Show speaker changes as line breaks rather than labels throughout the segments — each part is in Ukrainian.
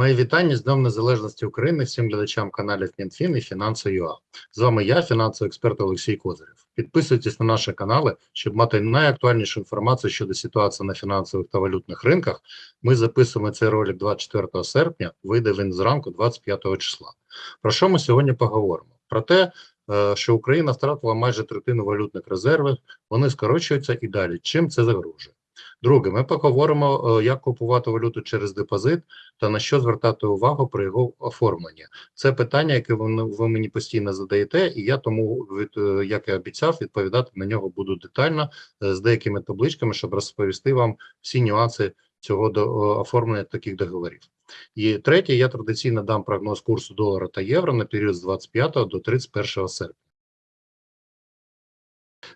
Мої вітання з Днем Незалежності України всім глядачам каналів Мінфін і Фінансо.ua. З вами я, фінансовий експерт Олексій Козирєв. Підписуйтесь на наші канали, щоб мати найактуальнішу інформацію щодо ситуації на фінансових та валютних ринках. Ми записуємо цей ролик 24 серпня, вийде він зранку 25 числа. Про що ми сьогодні поговоримо? Про те, е, що Україна втратила майже третину валютних резервів, вони скорочуються і далі. Чим це загрожує? Друге, ми поговоримо, е, як купувати валюту через депозит та на що звертати увагу при його оформленні. Це питання, яке ви, мені постійно задаєте, і я тому, від, е, як і обіцяв, відповідати на нього буду детально е, з деякими табличками, щоб розповісти вам всі нюанси цього до оформлення таких договорів. І третє, я традиційно дам прогноз курсу долара та євро на період з 25 до 31 серпня.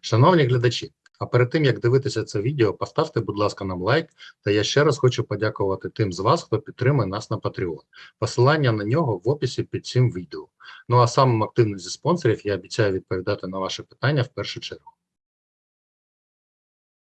Шановні глядачі, а перед тим як дивитися це відео, поставте, будь ласка, нам лайк. Та я ще раз хочу подякувати тим з вас, хто підтримує нас на Patreon. Посилання на нього в описі під цим відео. Ну а самим активним зі спонсорів я обіцяю відповідати на ваші питання в першу чергу.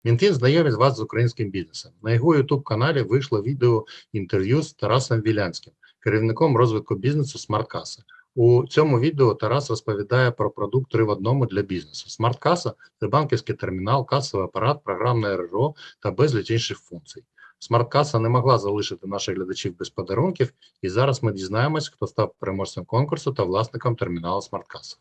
Мінфін знайомить вас з українським бізнесом. На його youtube каналі вийшло відео інтерв'ю з Тарасом Вілянським, керівником розвитку бізнесу Смарткаса. У цьому відео Тарас розповідає про продукт три в одному для бізнесу. Смарт-каса це банківський термінал, касовий апарат, програмне РРО та безліч інших функцій. Смарт-каса не могла залишити наших глядачів без подарунків, і зараз ми дізнаємось, хто став переможцем конкурсу та власником терміналу Смарт-каса.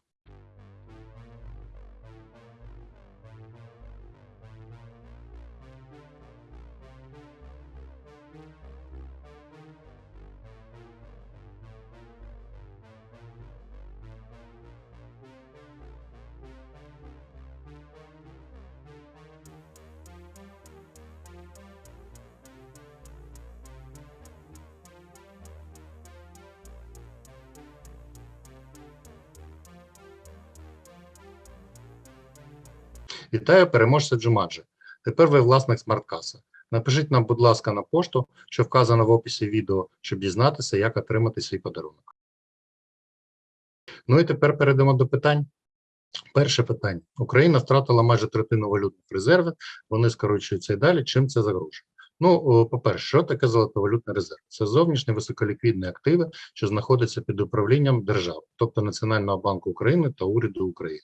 Вітаю переможця Джумаджі. Тепер ви власник смарт-каси. Напишіть нам, будь ласка, на пошту, що вказано в описі відео, щоб дізнатися, як отримати свій подарунок. Ну і тепер перейдемо до питань. Перше питання: Україна втратила майже третину валютних резервів, вони скорочуються і далі. Чим це загрожує? Ну, по-перше, що таке золотовалютний резерв? Це зовнішні високоліквідні активи, що знаходяться під управлінням держави, тобто Національного банку України та уряду України.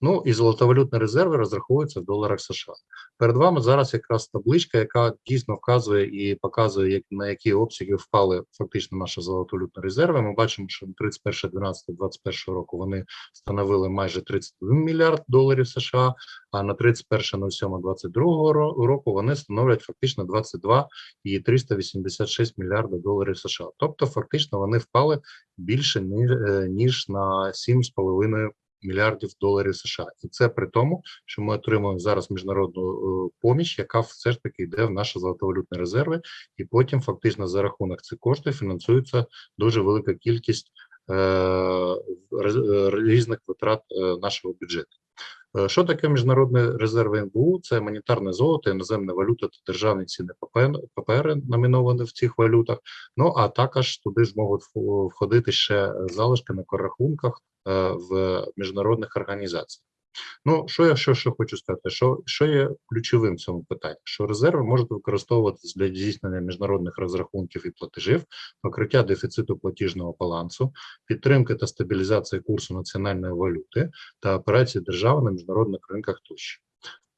Ну і золотовалютні резерви розраховуються в доларах США. Перед вами зараз якраз табличка, яка дійсно вказує і показує, як на які обсяги впали фактично наші золотовалютні резерви. Ми бачимо, що на 31.12.21 року вони становили майже 31 мільярд доларів США, а на 31.07.22 року вони становлять фактично 22 і 386 мільярдів доларів США. Тобто, фактично, вони впали більше ніж, е, на 7,5 мільярдів доларів США, і це при тому, що ми отримуємо зараз міжнародну е, поміч, яка все ж таки йде в наші золотовалютні резерви, і потім фактично за рахунок цих коштів фінансується дуже велика кількість е, е різних витрат е, нашого бюджету. Що таке міжнародні резерви НБУ? Це монетарне золото, іноземна валюта та державні ціни папери, номіновані в цих валютах. Ну а також туди зможуть входити ще залишки на коррахунках в міжнародних організаціях. Ну, що я що, що хочу сказати, що що є ключовим в цьому питанні? Що резерви можуть використовуватися для здійснення міжнародних розрахунків і платежів, покриття дефіциту платіжного балансу, підтримки та стабілізації курсу національної валюти та операції держави на міжнародних ринках тощо.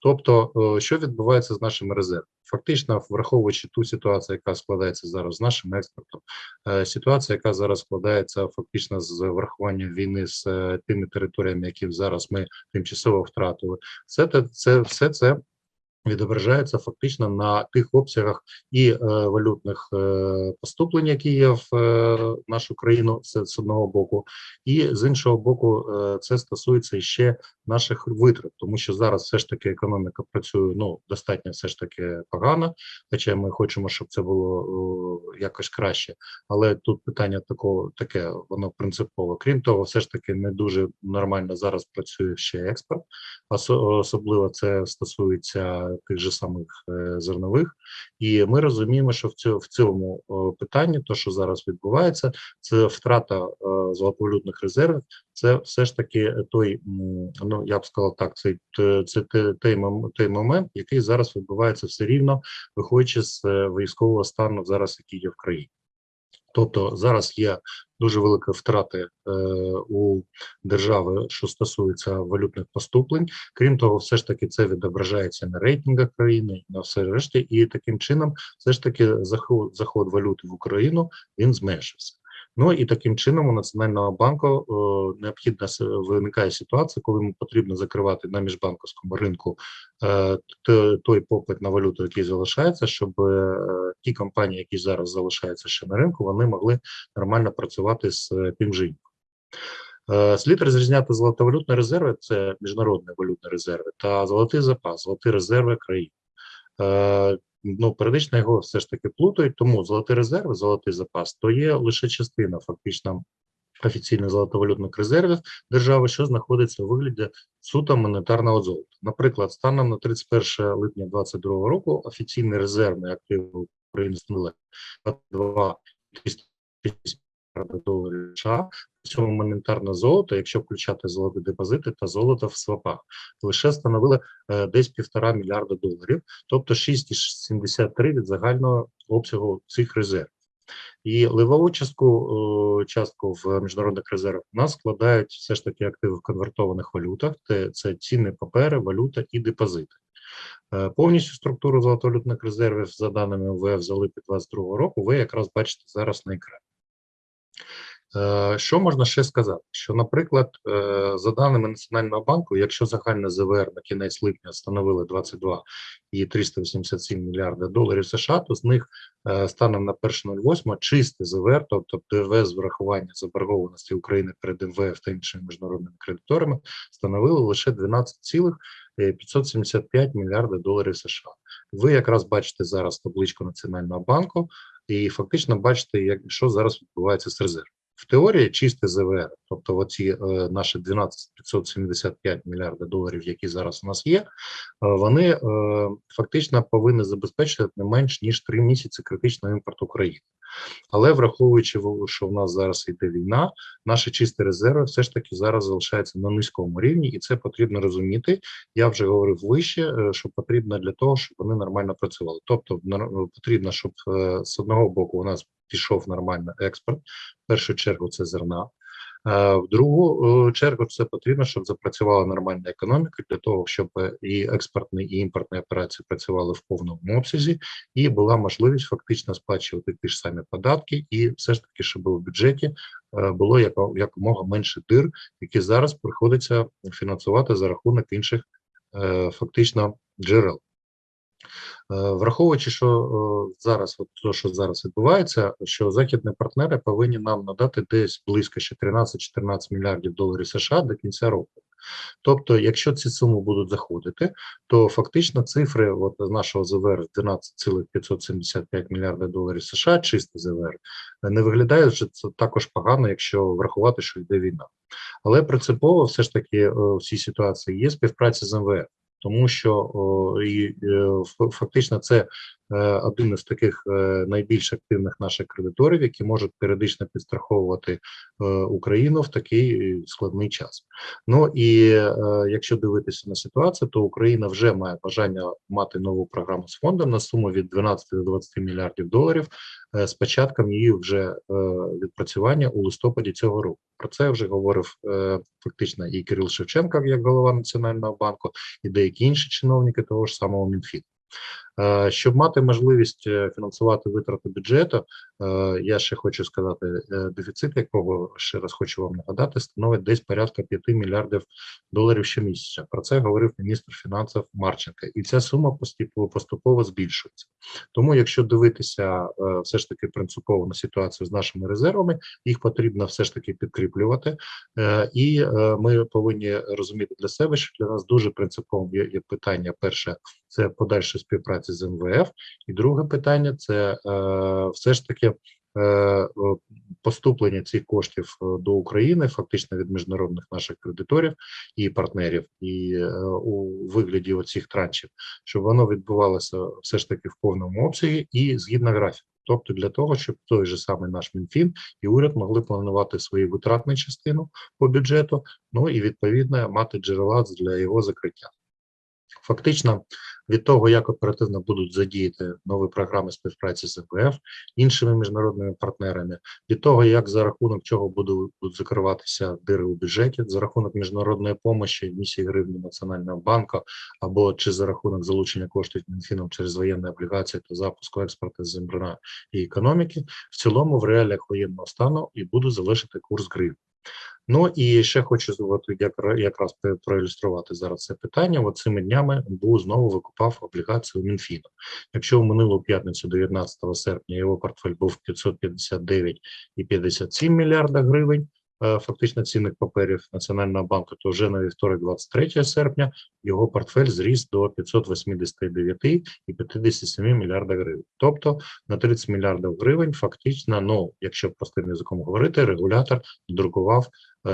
Тобто, е, що відбувається з нашими резервами? Фактично, враховуючи ту ситуацію, яка складається зараз з нашим експортом, е, ситуація, яка зараз складається фактично з врахуванням війни з е, тими територіями, які зараз ми тимчасово втратили, це, це все це відображається фактично на тих обсягах і е, валютних е, поступлень, які є в е, нашу країну це з одного боку, і з іншого боку, е, це стосується ще наших витрат, тому що зараз все ж таки економіка працює ну достатньо все ж таки погано, хоча ми хочемо, щоб це було о, якось краще. Але тут питання такого таке, воно принципово. Крім того, все ж таки не дуже нормально зараз працює ще експорт, особливо це стосується тих же самих е, зернових, і ми розуміємо, що в цьому в цьому питанні, то що зараз відбувається, це втрата е, золотовалютних резервів. Це все ж таки той, ну я б сказав так, це це той, той момент, який зараз відбувається все рівно, виходячи з е, військового стану зараз, який є в країні. Тобто зараз є дуже великі втрати е, у держави, що стосується валютних поступлень. Крім того, все ж таки це відображається на рейтингах країни, на все решті, і таким чином, все ж таки, заход, заход валюти в Україну він зменшився. Ну і таким чином у Національного банку е, необхідна виникає ситуація, коли йому потрібно закривати на міжбанковському ринку е, той попит на валюту, який залишається, щоб е, ті компанії, які зараз залишаються ще на ринку, вони могли нормально працювати з е, тим же. Е, Слід розрізняти золотовалютні резерви, це міжнародні валютні резерви, та золотий запас, золоті резерви країн. Ну, періодично його все ж таки плутають, тому золотий резерв, золотий запас то є лише частина фактично офіційних золотовалютних резервів держави, що знаходиться у вигляді суто монетарного золота. Наприклад, станом на 31 липня 2022 року офіційний резервний актив України становили 2 тисячі доларів США. В цьому монетарне золото, якщо включати золоті депозити та золото в свапах, лише становили е, десь півтора мільярда доларів, тобто 6,73 від загального обсягу цих резервів. І ливову частку, е, частку в міжнародних резервах у нас складають все ж таки активи в конвертованих валютах, це, це цінні папери, валюта і депозити. Е, Повністю структуру золотовалютних резервів за даними МВФ за липень 2022 року ви якраз бачите зараз на екрані. Е, Що можна ще сказати? Що, наприклад, е, за даними Національного банку, якщо загальне ЗВР на кінець липня становили 22 і 387 мільярда доларів США, то з них е, станом на 1.08 чисте ЗВР, тобто ДВ врахування заборгованості України перед МВФ та іншими міжнародними кредиторами, становили лише 12,575 мільярда доларів США. Ви якраз бачите зараз табличку Національного банку і фактично бачити, як що зараз відбувається з резервом. В теорії чисте ЗВР, тобто оці е, наші 12,575 мільярда доларів, які зараз у нас є, е, вони е, фактично повинні забезпечити не менш ніж 3 місяці критичного імпорту України. Але враховуючи, що в нас зараз йде війна, наші чисті резерви все ж таки зараз залишаються на низькому рівні, і це потрібно розуміти. Я вже говорив вище, е, що потрібно для того, щоб вони нормально працювали. Тобто, потрібно, щоб е, з одного боку у нас пішов нормально експорт. В першу чергу це зерна. Е, В другу е, чергу це потрібно, щоб запрацювала нормальна економіка для того, щоб і експортні, і імпортні операції працювали в повному обсязі, і була можливість фактично сплачувати ті ж самі податки, і все ж таки, щоб в бюджеті е, було якомога менше дир, які зараз приходиться фінансувати за рахунок інших фактично джерел. Е, Враховуючи, що е, зараз, от то, що зараз відбувається, що західні партнери повинні нам надати десь близько ще 13-14 мільярдів доларів США до кінця року. Тобто, якщо ці суми будуть заходити, то фактично цифри от, з нашого ЗВР 12,575 мільярда доларів США, чисте ЗВР, не виглядає це також погано, якщо врахувати, що йде війна. Але принципово все ж таки е, в цій ситуації є співпраця з МВФ тому що і, е, фактично це е, один із таких е, найбільш активних наших кредиторів, які можуть періодично підстраховувати Україну в такий складний час. Ну і якщо дивитися на ситуацію, то Україна вже має бажання мати нову програму з фондом на суму від 12 до 20 мільярдів доларів з початком її вже е, відпрацювання у листопаді цього року. Про це вже говорив е, фактично і Кирил Шевченко, як голова Національного банку, і деякі інші чиновники того ж самого Мінфіну. Е, Щоб мати можливість е, фінансувати витрати бюджету, е, я ще хочу сказати, дефіцит, якого ще раз хочу вам нагадати, становить десь порядка 5 мільярдів доларів щомісяця. Про це говорив міністр фінансів Марченко, і ця сума поступово збільшується. Тому, якщо дивитися все ж таки принципово на ситуацію з нашими резервами, їх потрібно все ж таки підкріплювати. І ми повинні розуміти для себе, що для нас дуже принциповим є питання. Перше це подальша співпраця з МВФ, і друге питання це е, все ж таки. е, Поступлення цих коштів е, до України фактично від міжнародних наших кредиторів і партнерів, і у вигляді оцих траншів, щоб воно відбувалося все ж таки в повному обсязі і згідно графіку. Тобто для того, щоб той же самий наш Мінфін і уряд могли планувати свою витратну частину по бюджету, ну і відповідно мати джерела для його закриття. Фактично, від того, як оперативно будуть задіяти нові програми співпраці з МВФ, іншими міжнародними партнерами, від того, як за рахунок чого будуть, будуть закриватися дири у бюджеті, за рахунок міжнародної помощі, місії гривні Національного банку, або чи за рахунок залучення коштів Мінфіном через воєнні облігації та запуску експорту з зерна і економіки, в цілому в реаліях воєнного стану і буде залишити курс гривні. Ну і ще хочу якраз проілюструвати зараз це питання. От цими днями НБУ знову викупав облігацію Мінфіну. Якщо в минулу п'ятницю, 19 серпня, його портфель був 559,57 мільярда гривень, е, фактично цінних паперів Національного банку, то вже на вівторок, 23 серпня, його портфель зріс до 589,57 мільярда гривень. Тобто на 30 мільярдів гривень фактично, ну, якщо простим язиком говорити, регулятор друкував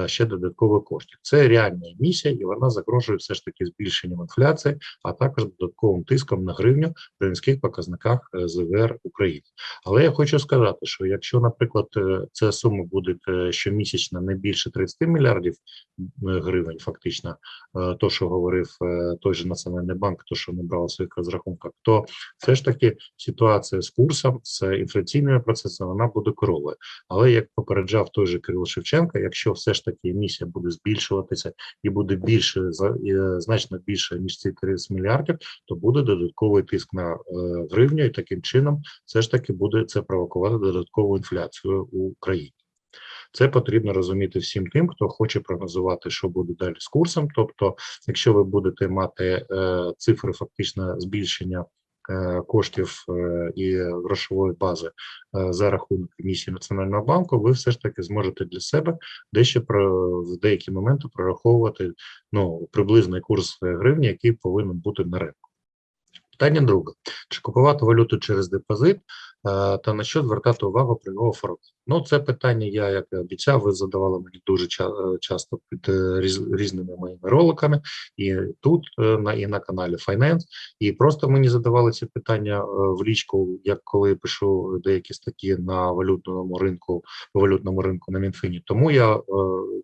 ще додаткових коштів. Це реальна емісія, і вона загрожує все ж таки збільшенням інфляції, а також додатковим тиском на гривню при низьких показниках е, ЗВР України. Але я хочу сказати, що якщо, наприклад, е, ця сума буде е, щомісячно не більше 30 мільярдів е, гривень, фактично, е, то, що говорив е, той же Національний банк, то, що ми брали в своїх розрахунках, то все ж таки ситуація з курсом, з інфляційними процесами, вона буде коровою. Але як попереджав той же Кирило Шевченко, якщо все ж таки емісія буде збільшуватися і буде більше е, значно більше ніж ці 30 мільярдів, то буде додатковий тиск на е, гривню, і таким чином все ж таки буде це провокувати додаткову інфляцію у країні. Це потрібно розуміти всім тим, хто хоче прогнозувати, що буде далі з курсом. Тобто, якщо ви будете мати е, цифри фактично збільшення коштів е, і грошової бази е, за рахунок місії Національного банку, ви все ж таки зможете для себе дещо про в деякі моменти прораховувати ну приблизний курс е, гривні, який повинен бути на ринку. Питання друге: чи купувати валюту через депозит е, та на що звертати увагу при його оформленні? Ну, це питання я, як і обіцяв, ви задавали мені дуже е, часто під е, різ- різними моїми роликами, і тут, е, на і на каналі Finance. І просто мені задавали ці питання е, в лічку, як коли пишу деякі статті на валютному ринку, валютному ринку на Мінфіні. Тому я е,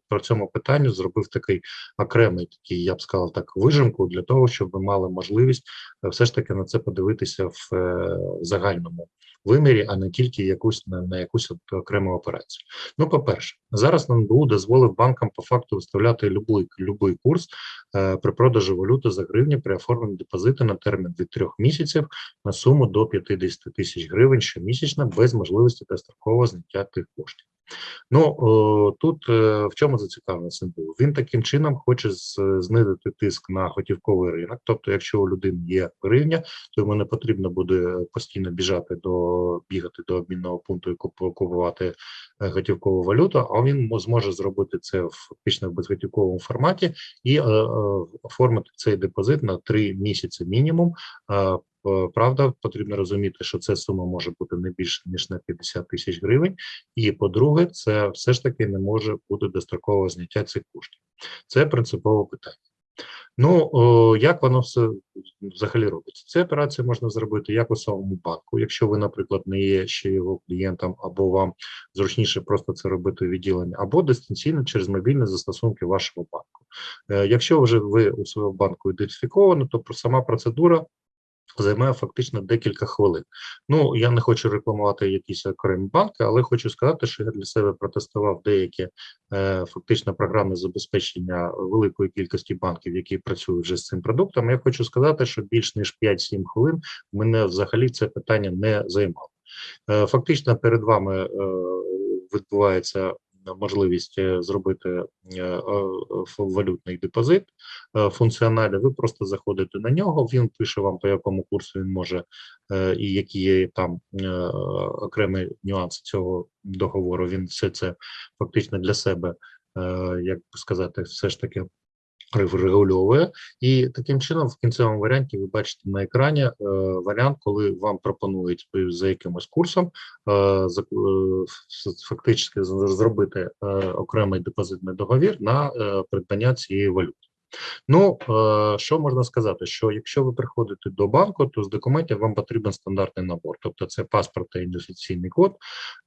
про цьому питанню зробив такий окремий такий, я б сказав, так вижимку для того, щоб ви мали можливість е, все ж таки на це подивитися в е, загальному вимірі, а не тільки якусь на, на якусь от окрему операцію. Ну, по-перше, зараз НБУ дозволив банкам по факту виставляти любий, любий курс е, при продажу валюти за гривні при оформленні депозиту на термін від трьох місяців на суму до 50 тисяч гривень щомісячно без можливості дострокового зняття тих коштів. Ну о, тут е, в чому зацікавленість НБУ? Він таким чином хоче знизити тиск на готівковий ринок. Тобто, якщо у людини є гривня, то йому не потрібно буде постійно біжати до бігати до обмінного пункту і куп- купувати е, готівкову валюту, а він зможе зробити це фактично в безготівковому форматі і е, е, оформити цей депозит на три місяці мінімум. Е, Е, Правда, потрібно розуміти, що ця сума може бути не більше ніж на 50 тисяч гривень. І по-друге, це все ж таки не може бути дострокового зняття цих коштів. Це принципове питання. Ну о, як воно все взагалі робиться? Ці операції можна зробити як у самому банку, якщо ви, наприклад, не є ще його клієнтом, або вам зручніше просто це робити у відділенні, або дистанційно через мобільні застосунки вашого банку. Е, якщо вже ви у свого банку ідентифіковані, то сама процедура займає фактично декілька хвилин. Ну я не хочу рекламувати якісь окремі банки, але хочу сказати, що я для себе протестував деякі е, фактично програмне забезпечення великої кількості банків, які працюють вже з цим продуктом. Я хочу сказати, що більш ніж 5-7 хвилин мене взагалі це питання не займало. Е, Фактично перед вами е, відбувається можливість е, зробити е, е, валютний депозит функціональний. Ви просто заходите на нього. Він пише вам по якому курсу він може і які є там окремі нюанси цього договору. Він все це фактично для себе, як би сказати, все ж таки регульовує, і таким чином, в кінцевому варіанті, ви бачите на екрані е, варіант, коли вам пропонують за якимось курсом е, за, е, фактично зробити е, окремий депозитний договір на е, придбання цієї валюти. Ну, е, що можна сказати? Що якщо ви приходите до банку, то з документів вам потрібен стандартний набор, тобто це паспорт та ідентифікаційний код,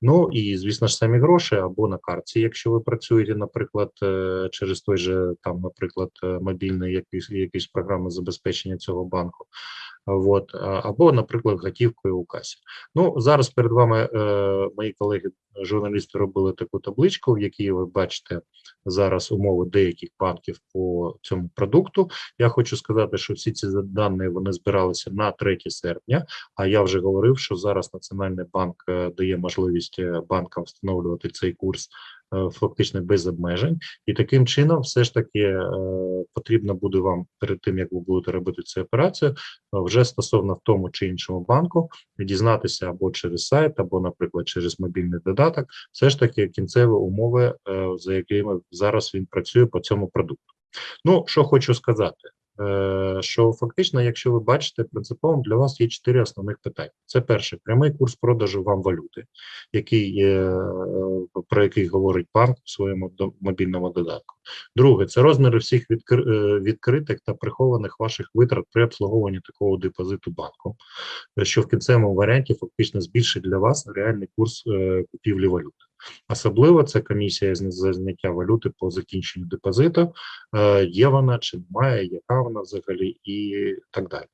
ну і звісно ж самі гроші або на карті. Якщо ви працюєте, наприклад, е, через той же там, наприклад, е, мобільний якийсь якісь програми забезпечення цього банку, от, або, наприклад, готівкою у касі. Ну зараз перед вами е, мої колеги журналісти робили таку табличку, в якій ви бачите зараз умови деяких банків по цьому продукту. Я хочу сказати, що всі ці дані вони збиралися на 3 серпня. А я вже говорив, що зараз Національний банк е, дає можливість е, банкам встановлювати цей курс фактично без обмежень, і таким чином, все ж таки, е, потрібно буде вам перед тим, як ви будете робити цю операцію, е, вже стосовно в тому чи іншому банку дізнатися або через сайт, або, наприклад, через мобільний додаток, все ж таки кінцеві умови, е, за якими зараз він працює по цьому продукту. Ну, що хочу сказати, е, що фактично, якщо ви бачите, принциповим для вас є чотири основних питання. Це перше прямий курс продажу вам валюти, який е, про який говорить банк в своєму мобільному додатку. Друге, це розміри всіх відкр- е, відкритих та прихованих ваших витрат при обслуговуванні такого депозиту банку, е, що в кінцевому варіанті фактично збільшить для вас реальний курс е, купівлі валюти. Особливо це комісія за зняття валюти по закінченню депозиту, е, є вона чи немає, яка вона взагалі, і так далі.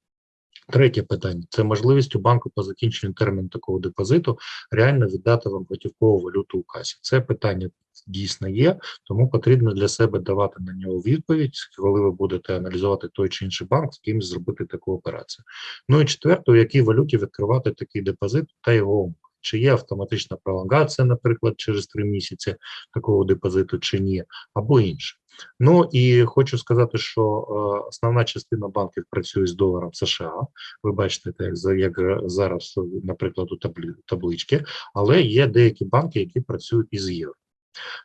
Третє питання це можливість у банку по закінченню терміну такого депозиту реально віддати вам готівкову валюту у касі. Це питання дійсно є, тому потрібно для себе давати на нього відповідь, коли ви будете аналізувати той чи інший банк, з ким зробити таку операцію. Ну і четверте, у якій валюті відкривати такий депозит та його. Чи є автоматична пролонгація, наприклад, через три місяці такого депозиту, чи ні, або інше. Ну і хочу сказати, що е, основна частина банків працює з доларом США. Ви бачите, так, як, зараз, наприклад, у таблі, таблички, але є деякі банки, які працюють із євро.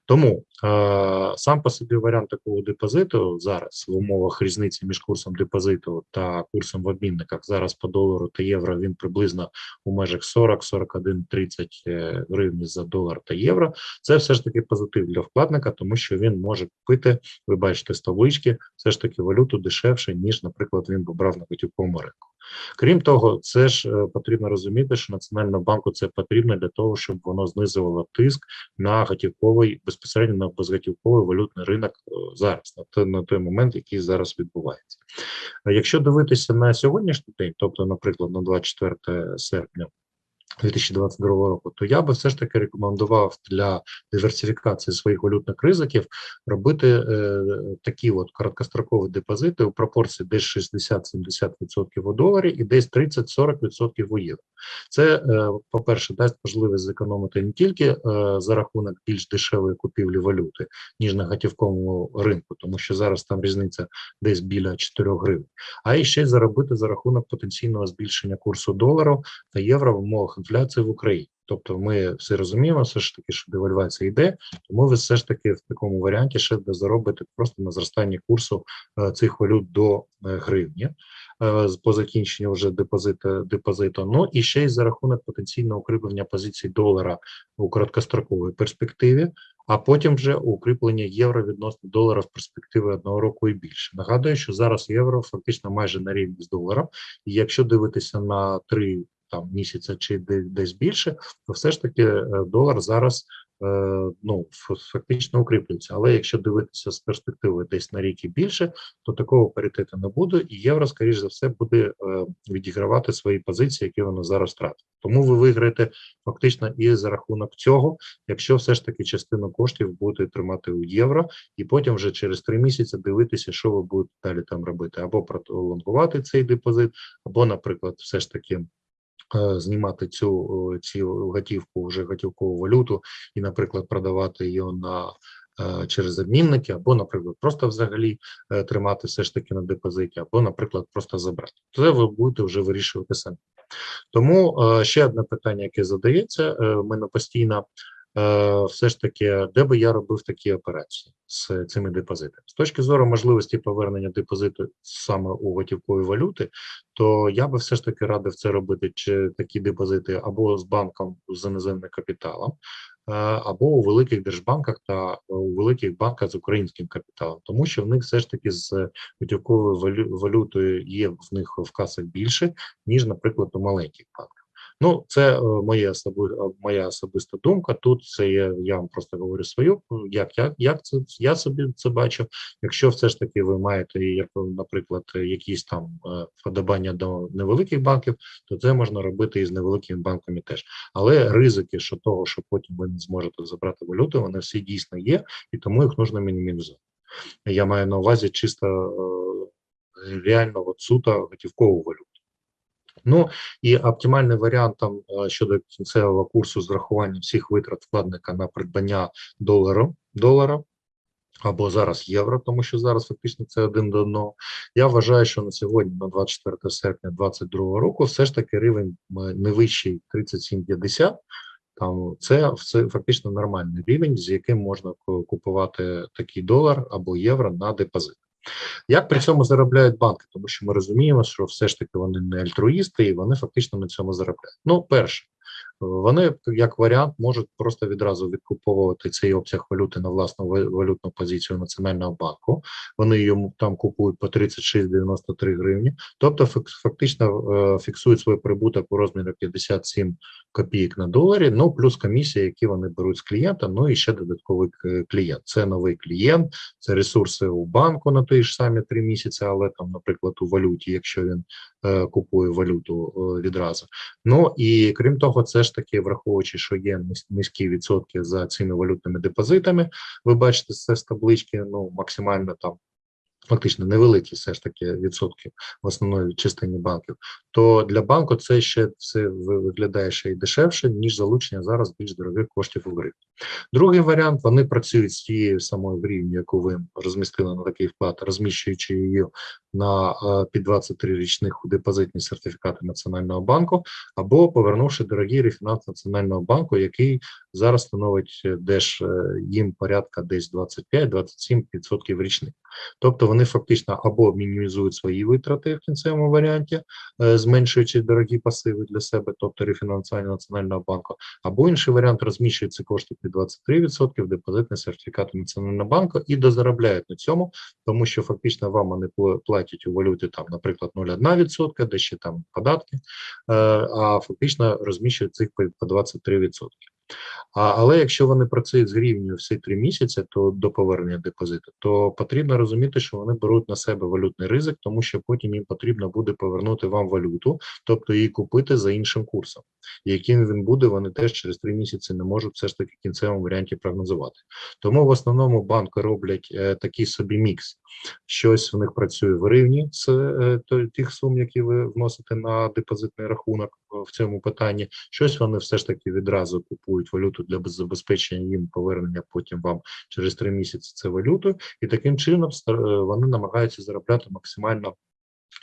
Тому е, сам по собі варіант такого депозиту зараз в умовах різниці між курсом депозиту та курсом в обмінниках зараз по долару та євро він приблизно у межах 40, 41, 30 е, гривень за долар та євро. Це все ж таки позитив для вкладника, тому що він може купити, ви бачите з таблички, все ж таки валюту дешевше, ніж, наприклад, він би брав на готівковому ринку. Крім того, це ж е, потрібно розуміти, що Національному банку це потрібно для того, щоб воно знизувало тиск на готівковий безпосередньо на безготівковий валютний ринок е, зараз, на той, на той момент, який зараз відбувається. Якщо дивитися на сьогоднішній день, тобто, наприклад, на 24 серпня. 2022 року, то я би все ж таки рекомендував для диверсифікації своїх валютних ризиків робити е, такі от короткострокові депозити у пропорції десь 60-70% у доларі і десь 30-40% у євро. Це, е, по-перше, дасть можливість зекономити не тільки е, за рахунок більш дешевої купівлі валюти, ніж на готівковому ринку, тому що зараз там різниця десь біля 4 гривень, а і ще заробити за рахунок потенційного збільшення курсу долару та євро в умовах інфляції в Україні. Тобто, ми все розуміємо, все ж таки, що девальвація йде, тому ви все ж таки в такому варіанті ще заробите просто на зростанні курсу е, цих валют до е, гривні е, по закінченню вже депозиту, депозиту. Ну і ще й за рахунок потенційного укріплення позицій долара у короткостроковій перспективі, а потім вже укріплення євро відносно долара в перспективі одного року і більше. Нагадую, що зараз євро фактично майже на рівні з доларом, і якщо дивитися на три там місяця чи де- десь більше, то все ж таки е, долар зараз е, ну фактично укріплюється. Але якщо дивитися з перспективи десь на рік і більше, то такого паритету не буде, і євро, скоріш за все, буде е, відігравати свої позиції, які воно зараз втратить. Тому ви виграєте фактично і за рахунок цього, якщо все ж таки частину коштів будете тримати у євро, і потім вже через три місяці дивитися, що ви будете далі там робити, або пролонгувати цей депозит, або, наприклад, все ж таки. Е, Знімати цю е, цю готівку, вже готівкову валюту, і, наприклад, продавати її на е, через обмінники, або, наприклад, просто взагалі тримати все ж таки на депозиті, або, наприклад, просто забрати. Це ви будете вже вирішувати самі. Тому ще одне питання, яке задається, ми на постійно. Е, Все ж таки, де би я робив такі операції з цими депозитами? З точки зору можливості повернення депозиту саме у готівкові валюти, то я би все ж таки радив це робити чи такі депозити або з банком з іноземним капіталом, або у великих держбанках та е, у великих банках з українським капіталом, тому що в них все ж таки з готівковою валю- валютою є в них в касах більше, ніж, наприклад, у маленьких банках. Ну, це е, моє особи, е, моя особиста думка. Тут це є, я вам просто говорю свою, як, як, як це я собі це бачу. Якщо все ж таки ви маєте, як, наприклад, якісь там е, вподобання до невеликих банків, то це можна робити і з невеликими банками теж. Але ризики, що того, що потім ви не зможете забрати валюту, вони всі дійсно є, і тому їх потрібно мінімізувати. Я маю на увазі чисто е, реально от суто готівкову валюту. Ну і оптимальний варіант там е, щодо кінцевого курсу з врахуванням всіх витрат вкладника на придбання долару, долара або зараз євро, тому що зараз фактично це один до одного. Я вважаю, що на сьогодні, на 24 серпня 2022 року, все ж таки рівень не вищий 37,50, там це, це фактично нормальний рівень, з яким можна купувати такий долар або євро на депозит. Як при цьому заробляють банки? Тому що ми розуміємо, що все ж таки вони не альтруїсти, і вони фактично на цьому заробляють. Ну, перше, вони як варіант можуть просто відразу відкуповувати цей обсяг валюти на власну валютну позицію Національного банку. Вони йому там купують по 36,93 гривні, тобто фактично е, фіксують свій прибуток у розмірі 57 копійок на доларі, ну плюс комісія, які вони беруть з клієнта, ну і ще додатковий клієнт. Це новий клієнт, це ресурси у банку на ті ж самі три місяці, але там, наприклад, у валюті, якщо він купує валюту е, відразу. Ну і крім того, це ж таки враховуючи, що є низь- низькі відсотки за цими валютними депозитами. Ви бачите це з таблички, ну максимально там. Фактично невеликі все ж таки відсотки в основної частині банків, то для банку це ще все виглядає ще й дешевше, ніж залучення зараз більш дорогих коштів у гривні. Другий варіант вони працюють з тією самою гривнею, яку ви розмістили на такий вклад, розміщуючи її на е, під 23 річних у депозитні сертифікати Національного банку, або повернувши дорогий рефінанс Національного банку, який зараз становить е, деж е, їм порядка десь 25-27% річних. Тобто вони фактично або мінімізують свої витрати в кінцевому варіанті, е, зменшуючи дорогі пасиви для себе, тобто рефінансування Національного банку, або інший варіант розміщують ці кошти під 23% в депозитні сертифікати Національного банку і дозаробляють на цьому, тому що фактично вам вони платять у валюті там, наприклад, 0,1%, де ще там податки, е, а фактично розміщують цих по 23%. А, але якщо вони працюють з гривнею всі три місяці, то до повернення депозиту, то потрібно розуміти, що вони беруть на себе валютний ризик, тому що потім їм потрібно буде повернути вам валюту, тобто її купити за іншим курсом. Яким він буде, вони теж через три місяці не можуть все ж таки в кінцевому варіанті прогнозувати. Тому в основному банки роблять е, такий собі мікс. Щось в них працює в гривні з е, тих сум, які ви вносите на депозитний рахунок в цьому питанні. Щось вони все ж таки відразу купують валюту для без- забезпечення їм повернення потім вам через три місяці це валюту, і таким чином е, вони намагаються заробляти максимально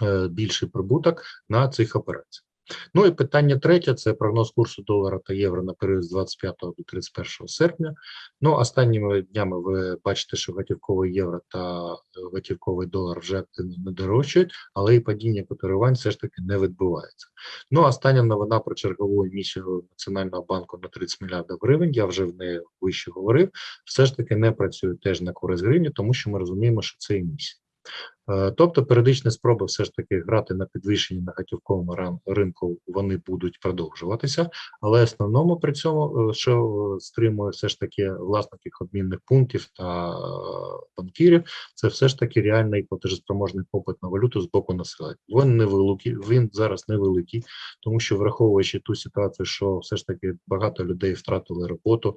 е, більший прибуток на цих операціях. Ну і питання третє це прогноз курсу долара та євро на період з 25 до 31 серпня. Ну, останніми днями ви бачите, що готівковий євро та е, готівковий долар вже не дорожчають, але і падіння котирувань все ж таки не відбувається. Ну, остання новина про чергову емісію Національного банку на 30 мільярдів гривень. Я вже в неї вище говорив. Все ж таки не працює теж на користь гривні, тому що ми розуміємо, що це емісія. Е, Тобто періодичні спроби все ж таки грати на підвищенні на готівковому ринку вони будуть продовжуватися, але основному при цьому, е, що е, стримує все ж таки власників обмінних пунктів та банкірів, це все ж таки реальний платежеспроможний попит на валюту з боку населення. Він невеликий, він зараз невеликий, тому що враховуючи ту ситуацію, що все ж таки багато людей втратили роботу,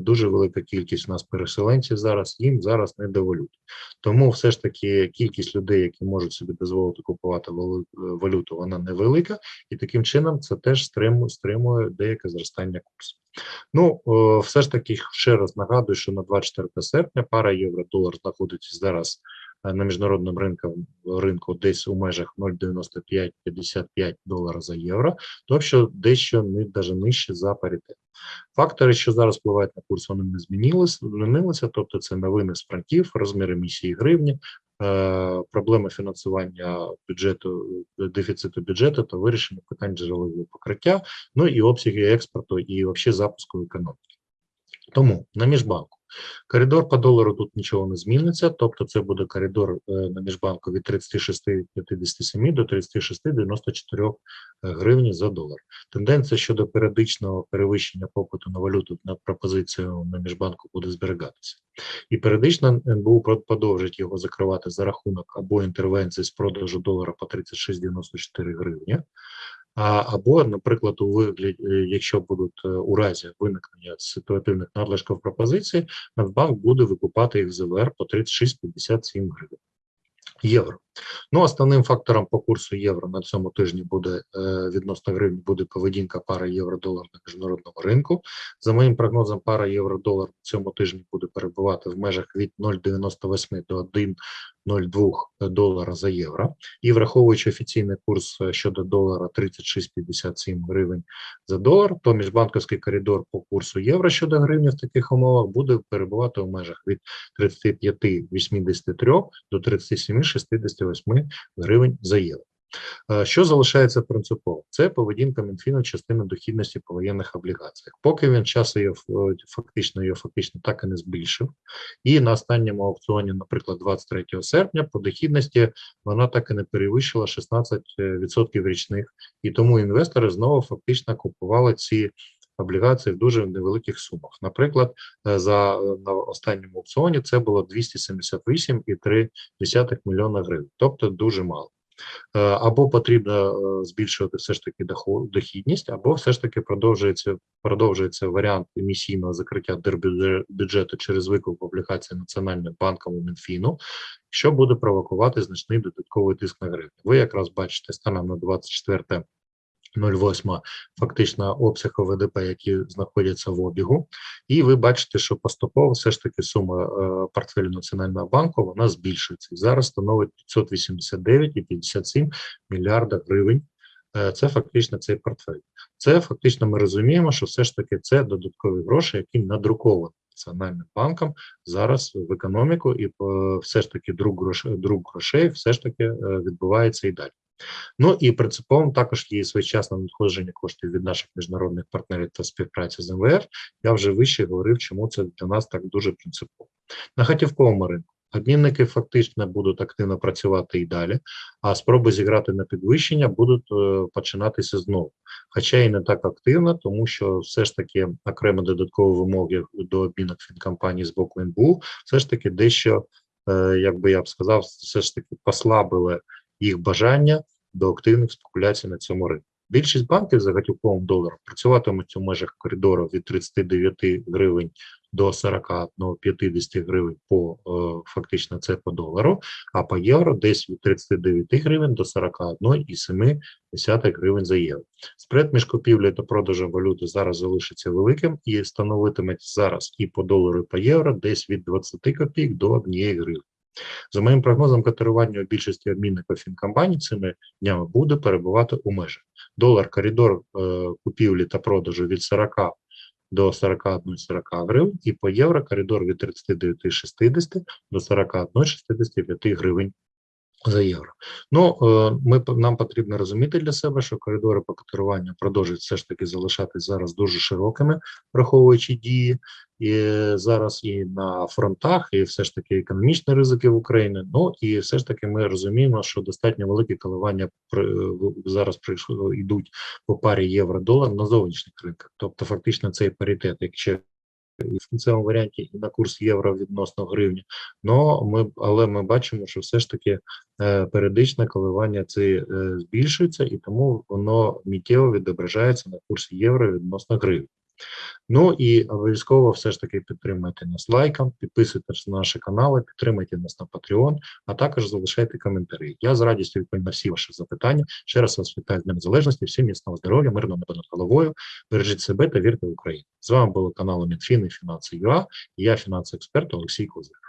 дуже велика кількість у нас переселенців зараз, їм зараз не до валюти. Тому все ж таки кількість людей, які можуть собі дозволити купувати е, валюту, вона невелика, і таким чином це теж стримує, стримує деяке зростання курсу. Ну, все ж таки ще раз нагадую, що на 24 серпня пара євро-долар знаходиться зараз е, на міжнародному ринку, ринку десь у межах 0,95-55 долара за євро, тобто дещо не навіть нижче за паритет. Фактори, що зараз впливають на курс, вони не змінилися, змінилися, тобто це новини з франків, розмір емісії гривні, проблеми фінансування бюджету, е, дефіциту бюджету та вирішення питань джерелового покриття, ну і обсяги експорту і взагалі запуску економіки. Тому на міжбанку коридор по долару тут нічого не зміниться, тобто це буде коридор е, на міжбанку від 36,57 до 36,94 гривні за долар. Тенденція щодо періодичного перевищення попиту на валюту на пропозицію на міжбанку буде зберігатися. І періодично НБУ продовжить його закривати за рахунок або інтервенції з продажу долара по 36,94 гривні, а, або, наприклад, у вигляді, е, якщо будуть е, у разі виникнення ситуативних надлишків пропозиції, Нацбанк буде викупати їх ЗВР по 36,57 гривень. Євро. Ну, основним фактором по курсу євро на цьому тижні буде е, відносно гривні буде поведінка пара євро-долар на міжнародному ринку. За моїм прогнозом, пара євро-долар на цьому тижні буде перебувати в межах від 0,98 до 1,02 долара за євро. І враховуючи офіційний курс е, щодо долара 36,57 гривень за долар, то міжбанківський коридор по курсу євро щодо гривні в таких умовах буде перебувати в межах від 35,83 до 37,68 гривень за євро. Е, Що залишається принципово? Це поведінка Мінфіну частини дохідності по воєнних облігаціях. Поки він часу її е, фактично її фактично так і не збільшив. І на останньому аукціоні, наприклад, 23 серпня, по дохідності вона так і не перевищила 16% річних, і тому інвестори знову фактично купували ці облігації в дуже невеликих сумах. Наприклад, е, за е, на останньому аукціоні це було 278,3 мільйона гривень, тобто дуже мало. Е, Або потрібно збільшувати все ж таки дохідність, або все ж таки продовжується продовжується варіант емісійного закриття держбюджету через викуп облігацій Національним банком і Мінфіну, що буде провокувати значний додатковий тиск на гривню. Ви якраз бачите станом на 24 08 фактично обсяг ОВДП, які знаходяться в обігу, і ви бачите, що поступово все ж таки сума е, портфелю Національного банку вона збільшується і зараз становить 589,57 мільярда гривень. Е, Це фактично цей портфель. Це фактично ми розуміємо, що все ж таки це додаткові гроші, які надруковані Національним банком зараз в економіку, і е, все ж таки друк грошей, друк грошей все ж таки відбувається і далі. Ну і принциповим також є своєчасне надходження коштів від наших міжнародних партнерів та співпраця з МВФ. Я вже вище говорив, чому це для нас так дуже принципово. На готівковому ринку обмінники фактично будуть активно працювати і далі, а спроби зіграти на підвищення будуть е, починатися знову. Хоча і не так активно, тому що все ж таки окремо додаткові вимоги до обмінок фінкомпаній з боку НБУ, все ж таки дещо, е, як би я б сказав, все ж таки послабили їх бажання до активних спекуляцій на цьому ринку. Більшість банків за готівковим доларом працюватимуть у межах коридору від 39 гривень до 41-50 гривень по е, фактично це по долару, а по євро десь від 39 гривень до 41,7 гривень за євро. Спред між купівлею та продажем валюти зараз залишиться великим і становитиме зараз і по долару, і по євро десь від 20 копійок до 1 гривні. За моїм прогнозом, котирування у більшості обмінників фінкомпаній цими днями буде перебувати у межах. Долар коридор е, купівлі та продажу від 40 до 41,40 гривень, і по євро коридор від 39,60 до 41,65 гривень за євро. Ну, е, ми нам потрібно розуміти для себе, що коридори по котируванню продовжують все ж таки залишатись зараз дуже широкими, враховуючи дії і зараз і на фронтах, і все ж таки економічні ризики в Україні. Ну і все ж таки ми розуміємо, що достатньо великі коливання при- зараз йдуть по парі євро-долар на зовнішніх ринках. Тобто, фактично, цей паритет, якщо в кінцевому варіанті і на курс євро відносно гривні. Но ми, але ми бачимо, що все ж таки е, періодичне коливання це е, збільшується, і тому воно миттєво відображається на курсі євро відносно гривні. Ну і обов'язково все ж таки підтримайте нас лайком, підписуйтесь на наші канали, підтримайте нас на Patreon, а також залишайте коментарі. Я з радістю відповім на всі ваші запитання. Ще раз вас вітаю з Днем Незалежності, всім міцного здоров'я, мирного неба над головою. Бережіть себе та вірте в Україну. З вами було канал Мінфін і Фінанси ЮА і я фінансовий експерт Олексій Козир.